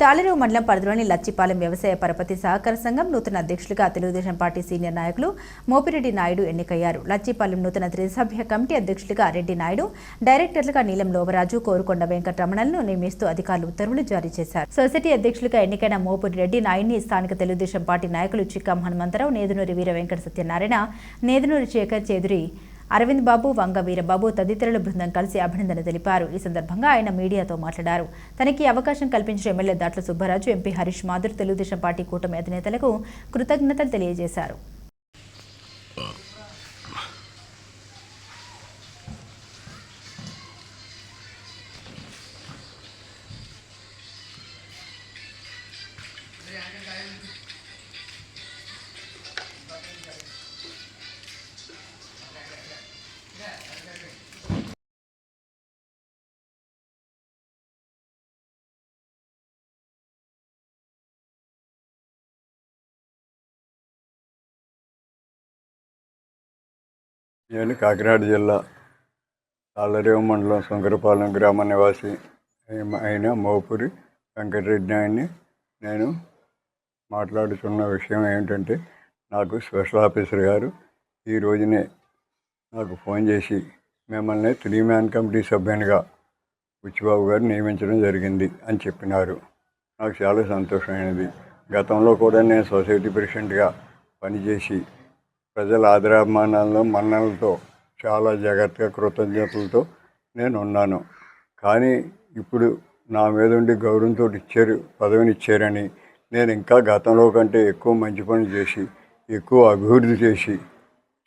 తాళరేవు మండలం పరిధిలోని లచ్చిపాలెం వ్యవసాయ పరపతి సహకార సంఘం నూతన అధ్యక్షులుగా తెలుగుదేశం పార్టీ సీనియర్ నాయకులు మోపిరెడ్డి నాయుడు ఎన్నికయ్యారు. లచ్చిపాలెం నూతన త్రిసభ్య కమిటీ అధ్యక్షులుగా రెడ్డి నాయుడు డైరెక్టర్లుగా నీలం లోవరాజు కోరుకొండ వెంకటరమణలను నియమిస్తూ అధికారులు ఉత్తర్వులు జారీ చేశారు. సొసైటీ అధ్యక్షులుగా ఎన్నికైన మోపిరెడ్డి రెడ్డి నాయుడిని స్థానిక తెలుగుదేశం పార్టీ నాయకులు చిక్కం హనుమంతరావు నేదునూరి వీర వెంకట సత్యనారాయణ నేదునూరి శేఖర్ చౌదరి అరవింద్ బాబు వంగ వీరబాబు తదితరుల బృందం కలిసి అభినందన తెలిపారు. ఈ సందర్భంగా ఆయన మీడియాతో మాట్లాడారు. తనకి అవకాశం కల్పించిన MLA Datla Subbaraju MP Harish Madhur Telugu Desam party కూటమి అధినేతలకు కృతజ్ఞతలు తెలియజేశారు. నేను కాకినాడ జిల్లా తాళ్ళరేవు మండలం శంకరపాలెం గ్రామ నివాసి అయిన- మోపురి వెంకటరెడ్డి నాయుడిని నేను మాట్లాడుతున్న విషయం ఏమిటంటే నాకు స్పెషల్ ఆఫీసర్ గారు ఈ రోజునే నాకు ఫోన్ చేసి మిమ్మల్ని త్రీ మ్యాన్ కమిటీ సభ్యునిగా బుచ్చిబాబు గారు నియమించడం జరిగింది అని చెప్పినారు. నాకు చాలా సంతోషమైనది. గతంలో కూడా నేను సొసైటీ ప్రెసిడెంట్గా పనిచేసి ప్రజల ఆదరాభిమానాలను మన్నలతో చాలా జాగ్రత్తగా కృతజ్ఞతలతో నేను ఉన్నాను. కానీ ఇప్పుడు నా మీద ఉండి గౌరవంతో ఇచ్చారు పదవిని ఇచ్చారని నేను ఇంకా గతంలో కంటే ఎక్కువ మంచి పనులు చేసి ఎక్కువ అభివృద్ధి చేసి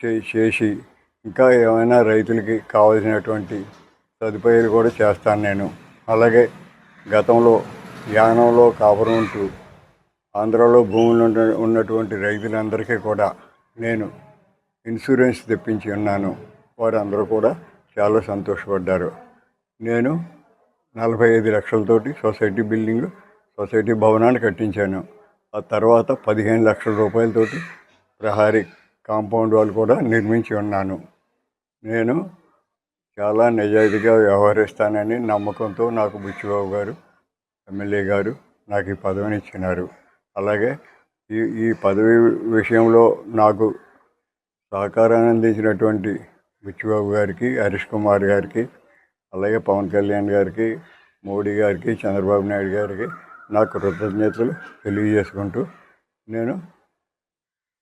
చే- చేసి ఇంకా ఏమైనా రైతులకి కావాల్సినటువంటి సదుపాయాలు కూడా చేస్తాను నేను. అలాగే గతంలో యానంలో కాపురం ఉంటూ ఆంధ్రాలో భూములు ఉన్నటువంటి రైతులందరికీ కూడా నేను ఇన్సూరెన్స్ తెప్పించి ఉన్నాను వారందరూ కూడా చాలా సంతోషపడ్డారు. నేను నలభై ఐదు లక్షలతోటి సొసైటీ బిల్డింగ్ సొసైటీ భవనాన్ని కట్టించాను. ఆ తర్వాత పదిహేను లక్షల రూపాయలతోటి ప్రహారీ కాంపౌండ్ వాళ్ళు కూడా నిర్మించి ఉన్నాను నేను చాలా నిజాయితీగా వ్యవహరిస్తానని నమ్మకంతో నాకు బుచ్చిబాబు గారు ఎమ్మెల్యే గారు నాకు ఈ పదవిని ఇచ్చినారు. అలాగే ఈ ఈ పదవి విషయంలో నాకు సహకారాన్ని అందించినటువంటి బుచ్చిబాబు గారికి హరీష్ కుమార్ గారికి అలాగే పవన్ కళ్యాణ్ గారికి మోడీ గారికి చంద్రబాబు నాయుడు గారికి నా కృతజ్ఞతలు తెలియజేసుకుంటూ నేను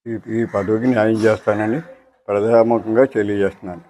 ఈ ఈ పదవికి న్యాయం చేస్తానని ప్రధానముఖంగా తెలియజేస్తున్నాను.